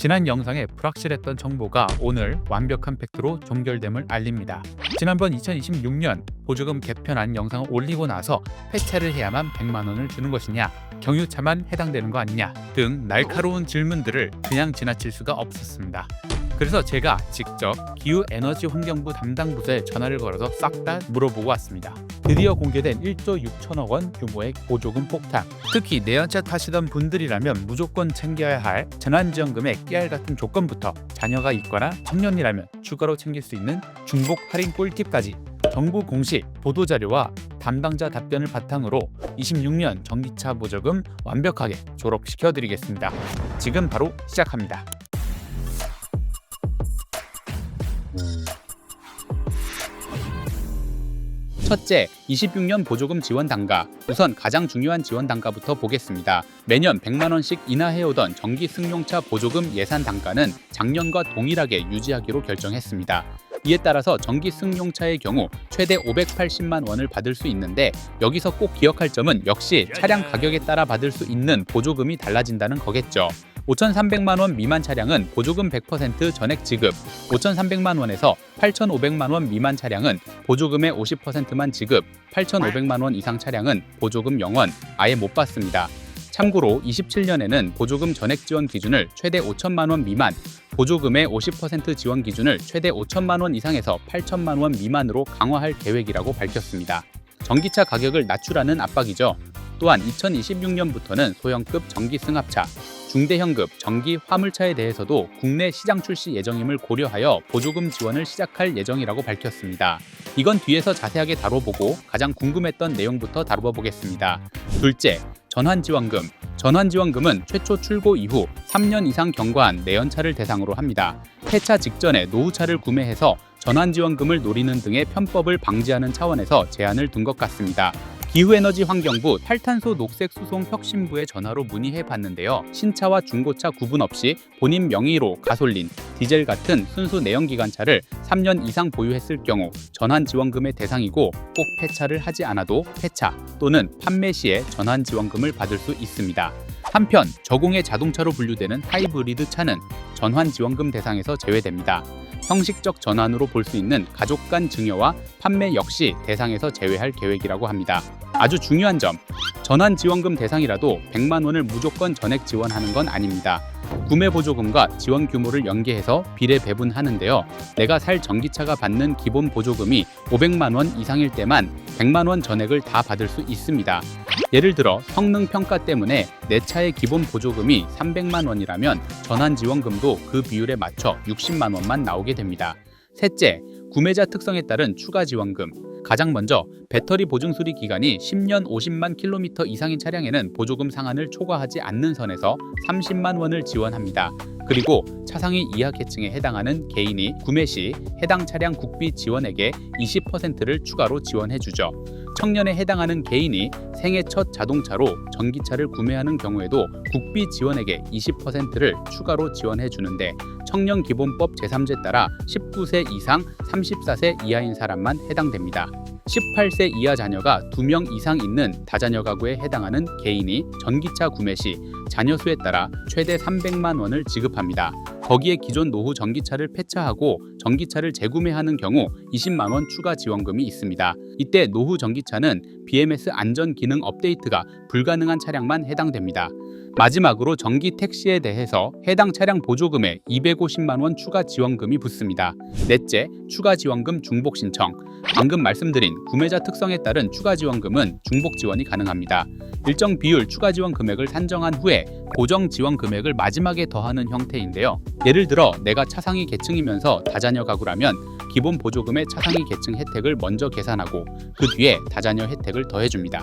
지난 영상에 불확실했던 정보가 오늘 완벽한 팩트로 종결됨을 알립니다. 지난번 2026년 보조금 개편안 영상을 올리고 나서 폐차를 해야만 100만 원을 주는 것이냐, 경유차만 해당되는 거 아니냐 등 날카로운 질문들을 그냥 지나칠 수가 없었습니다. 그래서 제가 직접 기후 에너지 환경부 담당 부서에 전화를 걸어서 싹 다 물어보고 왔습니다. 드디어 공개된 1조 6천억 원 규모의 보조금 폭탄. 특히 내연차 타시던 분들이라면 무조건 챙겨야 할 재난지원금의 깨알 같은 조건부터 자녀가 있거나 청년이라면 추가로 챙길 수 있는 중복 할인 꿀팁까지 정부 공식 보도 자료와 담당자 답변을 바탕으로 26년 전기차 보조금 완벽하게 졸업시켜 드리겠습니다. 지금 바로 시작합니다. 첫째, 26년 보조금 지원 단가. 우선 가장 중요한 지원 단가부터 보겠습니다. 매년 100만 원씩 인하해오던 전기 승용차 보조금 예산 단가는 작년과 동일하게 유지하기로 결정했습니다. 이에 따라서 전기 승용차의 경우 최대 580만 원을 받을 수 있는데 여기서 꼭 기억할 점은 역시 차량 가격에 따라 받을 수 있는 보조금이 달라진다는 거겠죠. 5,300만 원 미만 차량은 보조금 100% 전액 지급, 5,300만 원에서 8,500만 원 미만 차량은 보조금의 50%만 지급, 8,500만 원 이상 차량은 보조금 0원 아예 못 받습니다. 참고로 27년에는 보조금 전액 지원 기준을 최대 5천만 원 미만, 보조금의 50% 지원 기준을 최대 5천만 원 이상에서 8천만 원 미만으로 강화할 계획이라고 밝혔습니다. 전기차 가격을 낮추라는 압박이죠. 또한 2026년부터는 소형급 전기 승합차, 중대형급 전기 화물차에 대해서도 국내 시장 출시 예정임을 고려하여 보조금 지원을 시작할 예정이라고 밝혔습니다. 이건 뒤에서 자세하게 다뤄보고 가장 궁금했던 내용부터 다뤄 보겠습니다. 둘째, 전환지원금. 전환지원금은 최초 출고 이후 3년 이상 경과한 내연차를 대상으로 합니다. 폐차 직전에 노후차를 구매해서 전환지원금을 노리는 등의 편법을 방지하는 차원에서 제한을 둔 것 같습니다. 기후에너지 환경부 탈탄소 녹색 수송 혁신부에 전화로 문의해 봤는데요. 신차와 중고차 구분 없이 본인 명의로 가솔린, 디젤 같은 순수 내연기관차를 3년 이상 보유했을 경우 전환 지원금의 대상이고 꼭 폐차를 하지 않아도 폐차 또는 판매 시에 전환 지원금을 받을 수 있습니다. 한편 저공해 자동차로 분류되는 하이브리드 차는 전환 지원금 대상에서 제외됩니다. 형식적 전환으로 볼 수 있는 가족 간 증여와 판매 역시 대상에서 제외할 계획이라고 합니다. 아주 중요한 점, 전환 지원금 대상이라도 100만 원을 무조건 전액 지원하는 건 아닙니다. 구매 보조금과 지원 규모를 연계해서 비례 배분하는데요. 내가 살 전기차가 받는 기본 보조금이 500만 원 이상일 때만 100만 원 전액을 다 받을 수 있습니다. 예를 들어 성능 평가 때문에 내 차의 기본 보조금이 300만 원이라면 전환 지원금도 그 비율에 맞춰 60만 원만 나오게 됩니다. 셋째, 구매자 특성에 따른 추가 지원금. 가장 먼저 배터리 보증 수리 기간이 10년 50만 킬로미터 이상인 차량에는 보조금 상한을 초과하지 않는 선에서 30만 원을 지원합니다. 그리고 차상위 이하 계층에 해당하는 개인이 구매 시 해당 차량 국비 지원액의 20%를 추가로 지원해 주죠. 청년에 해당하는 개인이 생애 첫 자동차로 전기차를 구매하는 경우에도 국비 지원액의 20%를 추가로 지원해 주는데 청년 기본법 제3제 따라 19세 이상 34세 이하인 사람만 해당됩니다. 18세 이하 자녀가 2명 이상 있는 다자녀 가구에 해당하는 개인이 전기차 구매 시 자녀 수에 따라 최대 300만 원을 지급합니다. 거기에 기존 노후 전기차를 폐차하고 전기차를 재구매하는 경우 20만 원 추가 지원금이 있습니다. 이때 노후 전기차는 BMS 안전 기능 업데이트가 불가능한 차량만 해당됩니다. 마지막으로 전기 택시에 대해서 해당 차량 보조금에 250만 원 추가 지원금이 붙습니다. 넷째, 추가 지원금 중복 신청. 방금 말씀드린 구매자 특성에 따른 추가 지원금은 중복 지원이 가능합니다. 일정 비율 추가 지원 금액을 산정한 후에 고정 지원 금액을 마지막에 더하는 형태인데요. 예를 들어 내가 차상위 계층이면서 다자녀 가구라면 기본 보조금의 차상위 계층 혜택을 먼저 계산하고 그 뒤에 다자녀 혜택을 더해줍니다.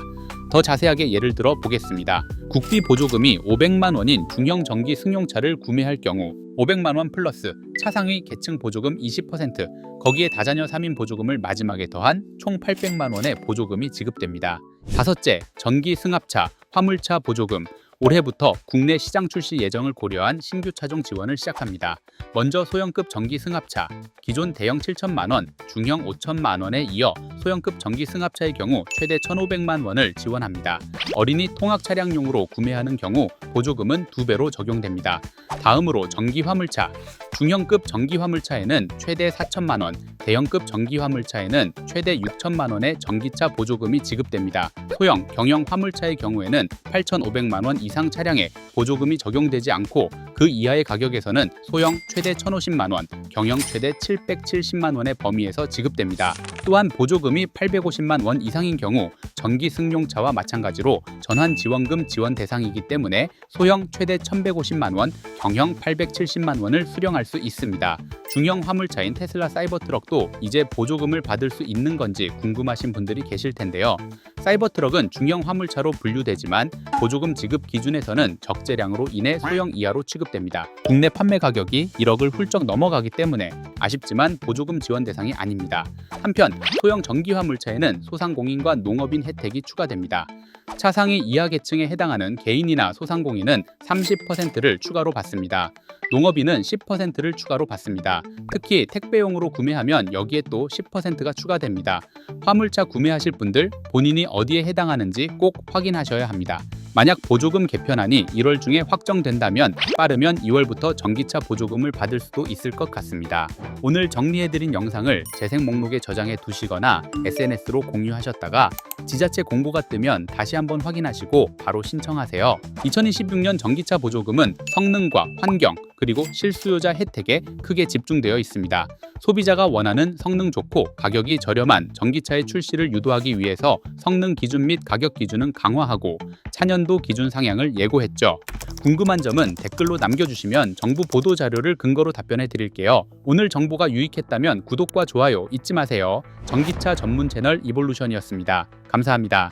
더 자세하게 예를 들어 보겠습니다. 국비 보조금이 500만 원인 중형 전기 승용차를 구매할 경우 500만 원 플러스 차상위 계층 보조금 20% 거기에 다자녀 3인 보조금을 마지막에 더한 총 800만 원의 보조금이 지급됩니다. 다섯째, 전기 승합차, 화물차 보조금. 올해부터 국내 시장 출시 예정을 고려한 신규 차종 지원을 시작합니다. 먼저 소형급 전기 승합차, 기존 대형 7천만 원, 중형 5천만 원에 이어 소형급 전기 승합차의 경우 최대 1,500만 원을 지원합니다. 어린이 통학 차량용으로 구매하는 경우 보조금은 2배로 적용됩니다. 다음으로 전기 화물차, 중형급 전기 화물차에는 최대 4천만 원, 대형급 전기 화물차에는 최대 6천만 원의 전기차 보조금이 지급됩니다. 소형, 경영 화물차의 경우에는 8,500만 원 이상 차량에 보조금이 적용되지 않고 그 이하의 가격에서는 소형 최대 1,050만 원, 경영 최대 770만 원의 범위에서 지급됩니다. 또한 보조금이 850만 원 이상인 경우 전기 승용차와 마찬가지로 전환 지원금 지원 대상이기 때문에 소형 최대 1,150만 원, 경영 870만 원을 수령할 수 있습니다. 중형 화물차인 테슬라 사이버트럭도 이제 보조금을 받을 수 있는 건지 궁금하신 분들이 계실 텐데요. 사이버트럭은 중형 화물차로 분류되지만 보조금 지급 기준에서는 적재량으로 인해 소형 이하로 취급됩니다. 국내 판매 가격이 1억을 훌쩍 넘어가기 때문에 아쉽지만 보조금 지원 대상이 아닙니다. 한편 소형 전기 화물차에는 소상공인과 농업인 혜택이 추가됩니다. 차상위 이하 계층에 해당하는 개인이나 소상공인은 30%를 추가로 받습니다. 농업인은 10%를 추가로 받습니다. 특히 택배용으로 구매하면 여기에 또 10%가 추가됩니다. 화물차 구매하실 분들 본인이 어디에 해당하는지 꼭 확인하셔야 합니다. 만약 보조금 개편안이 1월 중에 확정된다면 빠르면 2월부터 전기차 보조금을 받을 수도 있을 것 같습니다. 오늘 정리해드린 영상을 재생 목록에 저장해 두시거나 SNS로 공유하셨다가 지자체 공고가 뜨면 다시 한번 확인하시고 바로 신청하세요. 2026년 전기차 보조금은 성능과 환경 그리고 실수요자 혜택에 크게 집중되어 있습니다. 소비자가 원하는 성능 좋고 가격이 저렴한 전기차의 출시를 유도하기 위해서 성능 기준 및 가격 기준은 강화하고 차년 도 기준 상향을 예고했죠. 궁금한 점은 댓글로 남겨주시면 정부 보도 자료를 근거로 답변해 드릴게요. 오늘 정보가 유익했다면 구독과 좋아요 잊지 마세요. 전기차 전문 채널 이볼루션이었습니다. 감사합니다.